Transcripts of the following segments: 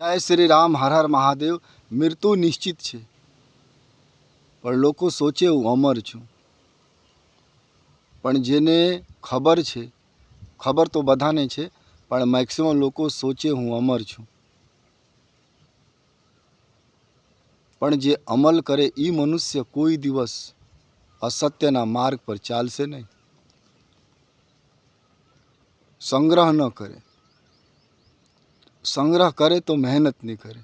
જય શ્રી રામ, હર હર મહાદેવ. મૃત્યુ નિશ્ચિત છે. પણ લોકો સોચે, હું અમર છું. પણ જેને ખબર છે, ખબર તો બધાને છે, પણ મેક્સિમમ લોકો સોચે, હું અમર છું. પણ જે અમલ કરે એ મનુષ્ય કોઈ દિવસ અસત્યના માર્ગ પર ચાલશે નહીં. સંગ્રહ ન કરે. સંગ્રહ કરે તો મહેનત નહીં કરે.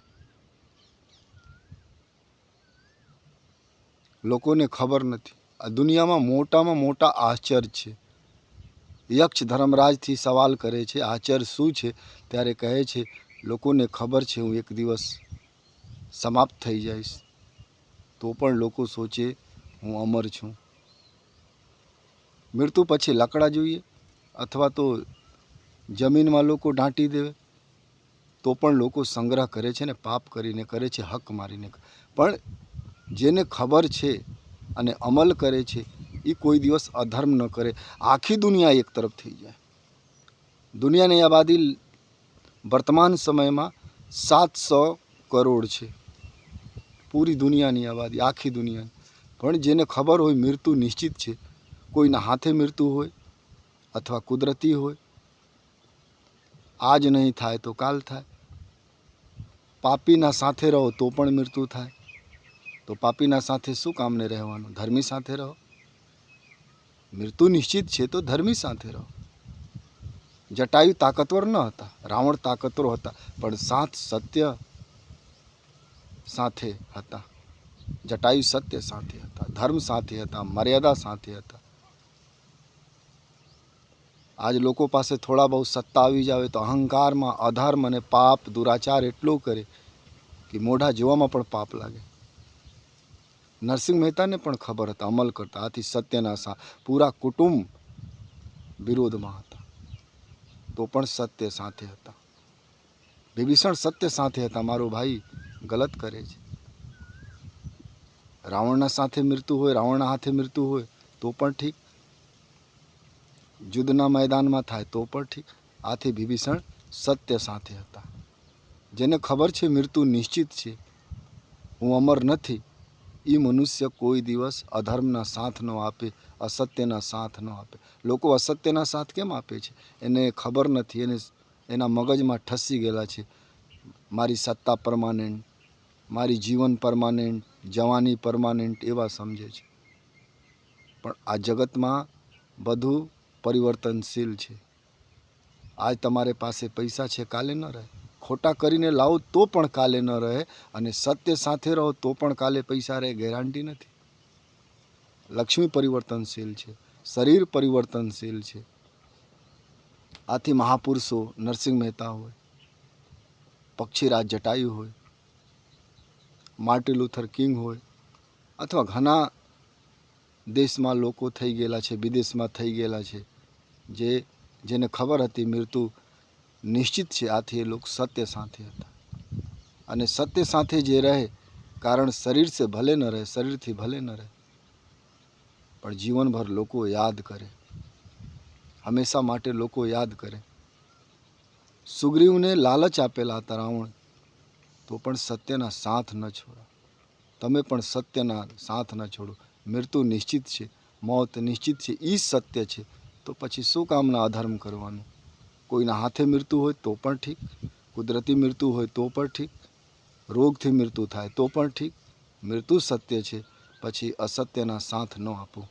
લોકોને ખબર નથી. આ દુનિયામાં મોટામાં મોટા આચર છે. યક્ષ ધર્મરાજથી સવાલ કરે છે, આચર શું છે? ત્યારે કહે છે, લોકોને ખબર છે, હું એક દિવસ સમાપ્ત થઈ જઈશ. તો પણ લોકો સોચે, હું અમર છું. મૃત્યુ પછી લાકડા જોઈએ? અથવા તો જમીનમાં લોકો ઢાંટી દેવે? તો પણ લોકો સંગ્રહ કરે છે ને પાપ કરીને કરે છે, હક મારીને પણ જેને ખબર છે અને અમલ કરે છે એ કોઈ દિવસ અધર્મ ન કરે. આખી દુનિયા એક તરફ થઈ જાય. દુનિયાની આબાદી વર્તમાન સમયમાં સાતસો કરોડ છે. પૂરી દુનિયાની આબાદી, આખી દુનિયાની. પણ જેને ખબર હોય મૃત્યુ નિશ્ચિત છે. કોઈના હાથે મૃત્યુ હોય અથવા કુદરતી હોય. આજ નહીં થાય તો કાલ થાય. પાપીના સાથે રહો તો પણ મૃત્યુ થાય. તો પાપીના સાથે શું કામને રહેવાનું? ધર્મી સાથે રહો. મૃત્યુ નિશ્ચિત છે તો ધર્મી સાથે રહો. જટાયુ તાકતવર ન હતા, રાવણ તાકતવર હતા, પણ સાથ સત્ય સાથે હતા. જટાયુ સત્ય સાથે હતા, ધર્મ સાથે હતા, મર્યાદા સાથે હતા. આજ લોકો પાસે થોડા બહુ સત્તા આવી જાવે તો અહંકારમાં અધર્મ અને પાપ, દુરાચાર એટલો કરે કે મોઢા જોવામાં પણ પાપ લાગે. નરસિંહ મહેતાને પણ ખબર હતા, અમલ કરતા, આથી સત્યના સા, પૂરા કુટુંબ વિરોધમાં હતા. તો પણ સત્ય સાથે હતા. વિભીષણ સત્ય સાથે હતા, મારો ભાઈ ગલત કરે છે. રાવણના સાથે મૃત્યુ હોય, રાવણના હાથે મૃત્યુ હોય, તો પણ ઠીક. યુદ્ધના મેદાનમાં થાય તો પણ ઠીક. આથી વિભીષણ સત્ય સાથે હતા. જેને ખબર છે મૃત્યુ નિશ્ચિત છે. હું અમર નથી. એ મનુષ્ય કોઈ દિવસ અધર્મના સાથ ન આપે, અસત્યના સાથ ન આપે. લોકો અસત્યના સાથ કેમ આપે છે? એને ખબર નથી. એને એના મગજમાં ઠસી ગયેલા છે. મારી સત્તા પરમાનન્ટ, મારી જીવન પરમાનન્ટ, જવાની પરમાનન્ટ એવા સમજે છે. પણ આ જગતમાં બધું પરિવર્તનશીલ છે. આજ તમારે પાસે પૈસા છે, કાલે ન રહે. ખોટા કરીને લાવો તો પણ કાલે ન રહે અને સત્ય સાથે રહો તો પણ કાલે પૈસા રહે, ગેરંટી નથી. લક્ષ્મી પરિવર્તનશીલ છે, શરીર પરિવર્તનશીલ છે. આથી મહાપુરુષો, નરસિંહ મહેતા હોય, પક્ષીરાજ જટાયુ હોય, માર્ટિન લુથર કિંગ હોય, અથવા ઘણા દેશમાં લોકો થઈ ગયેલા છે, વિદેશમાં થઈ ગયેલા છે જે, જેને ખબર હતી મૃત્યુ નિશ્ચિત છે, આથી એ લોકો સત્ય સાથે હતા. અને સત્ય સાથે જે રહે, કારણ શરીર સે ભલે ન રહે, શરીરથી ભલે ન રહે, પણ જીવનભર લોકો યાદ કરે. હંમેશા માટે લોકો યાદ કરે. સુગ્રીવને લાલચ આપેલા હતા રાવણ, તો પણ સત્યના સાથ ન છોડો. તમે પણ સત્યના સાથ ન છોડો. મૃત્યુ નિશ્ચિત છે, મોત નિશ્ચિત છે એ સત્ય છે. તો પછી શું કામના અધર્મ કરવાનું? કોઈના હાથે મૃત્યુ હોય તો પણ ઠીક, કુદરતી મૃત્યુ હોય તો પણ ઠીક, રોગથી મૃત્યુ થાય તો પણ ઠીક, મૃત્યુ સત્ય છે, પછી અસત્યના સાથ ન આપો.